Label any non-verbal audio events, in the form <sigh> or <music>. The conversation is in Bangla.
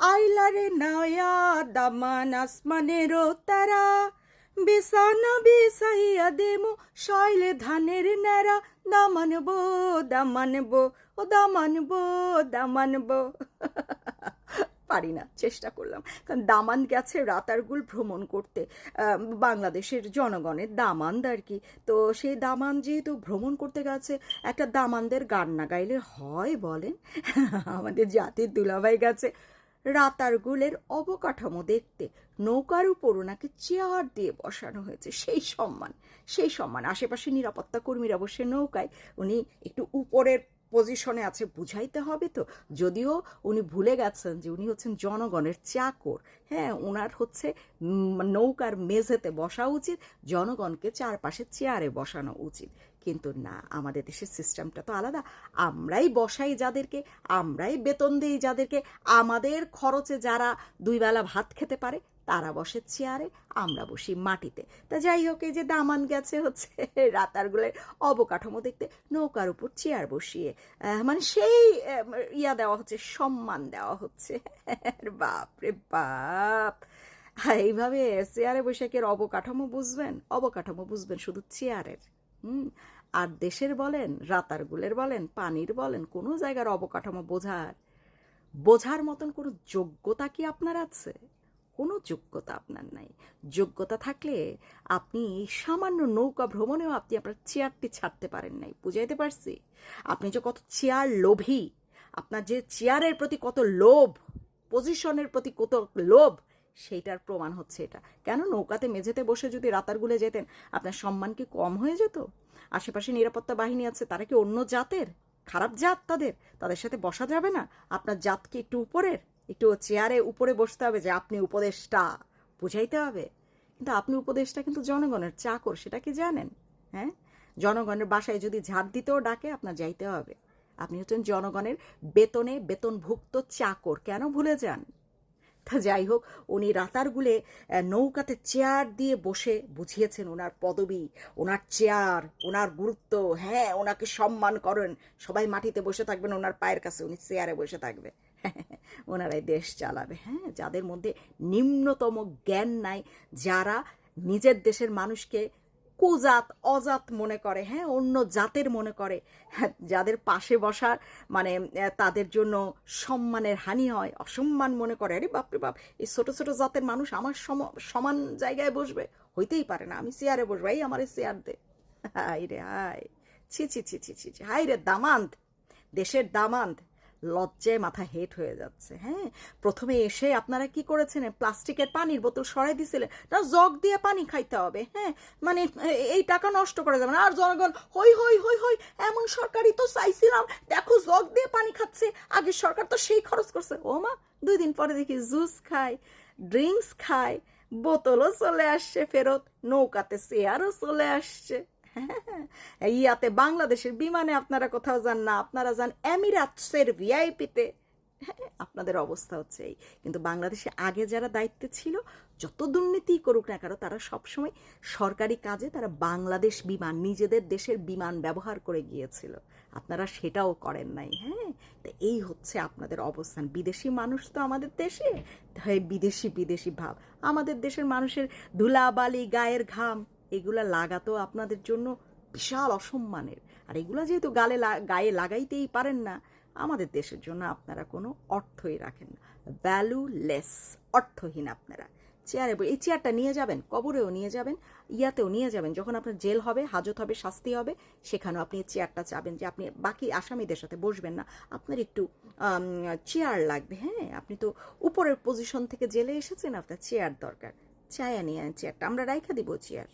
আইলারে নয়া দামান আসমানেরও তারা। বিছানা বিছাইয়া দেমু শৈলে ধানের ন্যাড়া। দামানবো দামানবো ও দামানবো দামানবো পারি না, চেষ্টা করলাম। কারণ দামান গেছে রাতারগুল ভ্রমণ করতে। বাংলাদেশের জনগণের দামান্দ আর কি। তো সেই দামান যেহেতু ভ্রমণ করতে গেছে, একটা দামানদের গান না গাইলে হয় বলেন? আমাদের জাতির দুলাভাই গেছে। রাতারগুলের অবকাঠামো দেখতে নৌকার উপর ওনাকে চেয়ার দিয়ে বসানো হয়েছে। সেই সম্মান সেই সম্মান। আশেপাশে নিরাপত্তা কর্মীরা বসে নৌকায় উনি একটু উপরের পজিশনে আছে, বুঝাইতে হবে তো। যদিও উনি ভুলে গেছেন যে উনি হচ্ছেন জনগণের চাকর। হ্যাঁ ওনার হচ্ছে নৌকার মেঝেতে বসা উচিত, জনগণকে চারপাশে চেয়ারে বসানো উচিত। কিন্তু না, আমাদের দেশের সিস্টেমটা তো আলাদা। আমরাই বসাই যাদেরকে, আমরাই বেতন দিই যাদেরকে। আমাদের খরচে যারা দুই বেলা ভাত খেতে পারে তারা বসে চেয়ারে, আমরা বসি মাটিতে। তা যাই হোক, এই যে দামান গেছে হচ্ছে <laughs> রাতারগুলের অবকাঠামো দেখতে, নৌকার উপর চেয়ার বসিয়ে মানে সেই ইয়া দেওয়া হচ্ছে, সম্মান দেওয়া হচ্ছে। <laughs> বাপ রে বাপ। এইভাবে চেয়ারে কি অবকাঠামো বুঝবেন? অবকাঠামো বুঝবেন শুধু চেয়ারের। হুম? আর দেশের বলেন, রাতারগুলের বলেন, পানির বলেন, কোনো জায়গার অবকাঠামো বোঝার বোঝার মতন কোনো যোগ্যতা কি আপনার আছে? কোনো যোগ্যতা আপনার নাই। যোগ্যতা থাকলে আপনি সামান্য নৌকা ভ্রমণেও আপনি আপনার চেয়ারটি ছাড়তে পারেন নাই, বুঝাইতে পারছি? আপনি যে কত চেয়ার লোভী, আপনার যে চেয়ারের প্রতি কত লোভ, পজিশনের প্রতি কত লোভ, সেইটার প্রমাণ হচ্ছে এটা। কেন নৌকাতে মেঝেতে বসে যদি রাতারগুলে যেতেন, আপনার সম্মান কি কম হয়ে যেত? আশেপাশে নিরাপত্তা বাহিনী আছে, তারা কি অন্য জাতের? খারাপ জাত তাদের? তাদের সাথে বসা যাবে না? আপনার জাত কি একটু উপরের? একটু চেয়ারে উপরে বসতে হবে যে আপনি উপদেশটা বুঝাইতে হবে। কিন্তু আপনি উপদেশটা কিন্তু জনগণের চাকর, সেটা কি জানেন? হ্যাঁ? জনগণের বাসায় যদি ঝাড় দিতেও ডাকে, আপনার যাইতে হবে। আপনি হচ্ছেন জনগণের বেতনে বেতনভুক্ত চাকর, কেন ভুলে যান? তা যাই হোক, উনি রাতারগুলে গুলে নৌকাতে চেয়ার দিয়ে বসে বুঝিয়েছেন ওনার পদবি, ওনার চেয়ার, ওনার গুরুত্ব হ্যাঁ ওনাকে সম্মান করেন। সবাই মাটিতে বসে থাকবেন, ওনার পায়ের কাছে উনি চেয়ারে বসে থাকবে। <laughs> ওনারাই দেশ চালাবে হ্যাঁ যাদের মধ্যে নিম্নতম জ্ঞান নাই, যারা নিজের দেশের মানুষকে কুজাত অজাত মনে করে হ্যাঁ? অন্য জাতের মনে করে। হ্যাঁ, যাদের পাশে বসার মানে তাদের জন্য সম্মানের হানি হয় অসম্মান মনে করে। আরে বাপরে বাপ এই ছোটো ছোটো জাতের মানুষ আমার সম- সমান জায়গায় বসবে? হইতেই পারে না আমি চেয়ারে বসবো। এই আমার চেয়ার দে। হাই রে হাই ছি ছি ছি ছি ছি ছি। হাই রে দামান্ত দেশের দামান্ত লজ্জায় মাথা হেট হয়ে যাচ্ছে হ্যাঁ? প্রথমে এসে আপনারা কি করেছেন? প্লাস্টিকের পানির বোতল সরাই দিছিলেন না জগ দিয়ে পানি খাইতে হবে হ্যাঁ? মানে এই টাকা নষ্ট করে যাবে না। আর জনগণ, হই হই হই হই, এমন সরকারই তো চাইছিলাম। দেখো, জগ দিয়ে পানি খাচ্ছে। আগে সরকার তো সেই খরচ করছে। ও মা, দুই দিন পরে দেখি জুস খায়, ড্রিঙ্কস খায়, বোতলও চলে আসছে ফেরত, নৌকাতে চেয়ারও চলে আসছে। <laughs> ইয়াতে বাংলাদেশের বিমানে আপনারা কোথাও যান না আপনারা যান এমিরাটসের ভিআইপিতে। হ্যাঁ, <laughs> আপনাদের অবস্থা হচ্ছে এই। কিন্তু বাংলাদেশে আগে যারা দায়িত্বে ছিল যত দুর্নীতি করুক না কেন তারা সবসময় সরকারি কাজে তারা বাংলাদেশ বিমান নিজেদের দেশের বিমান ব্যবহার করে গিয়েছিল। আপনারা সেটাও করেন নাই হ্যাঁ? তো এই হচ্ছে আপনাদের অবস্থান। বিদেশি মানুষ তো আমাদের দেশে। তাই বিদেশি বিদেশি ভাব। আমাদের দেশের মানুষের ধুলাবালি গায়ের ঘাম। এগুলা লাগাতো আপনাদের জন্য বিশাল অসম্মানের। আর এগুলা যেহেতু গালে গায়ে লাগাইতেই পারেন না, আমাদের দেশের জন্য আপনারা কোনো অর্থই রাখেন না। ভ্যালুলেস অর্থহীন আপনারা। চেয়ারে এই চেয়ারটা নিয়ে যাবেন, কবরেও নিয়ে যাবেন, ইয়াতেও নিয়ে যাবেন। যখন আপনার জেল হবে, হাজত হবে, শাস্তি হবে, সেখানেও আপনি এই চেয়ারটা চাবেন যে আপনি বাকি আসামিদের সাথে বসবেন না। আপনার একটু চেয়ার লাগবে হ্যাঁ? আপনি তো উপরের পজিশন থেকে জেলে এসেছেন, আপনার চেয়ার দরকার। চায়া নিয়ে চেয়ারটা আমরা রাইখা দিব চেয়ার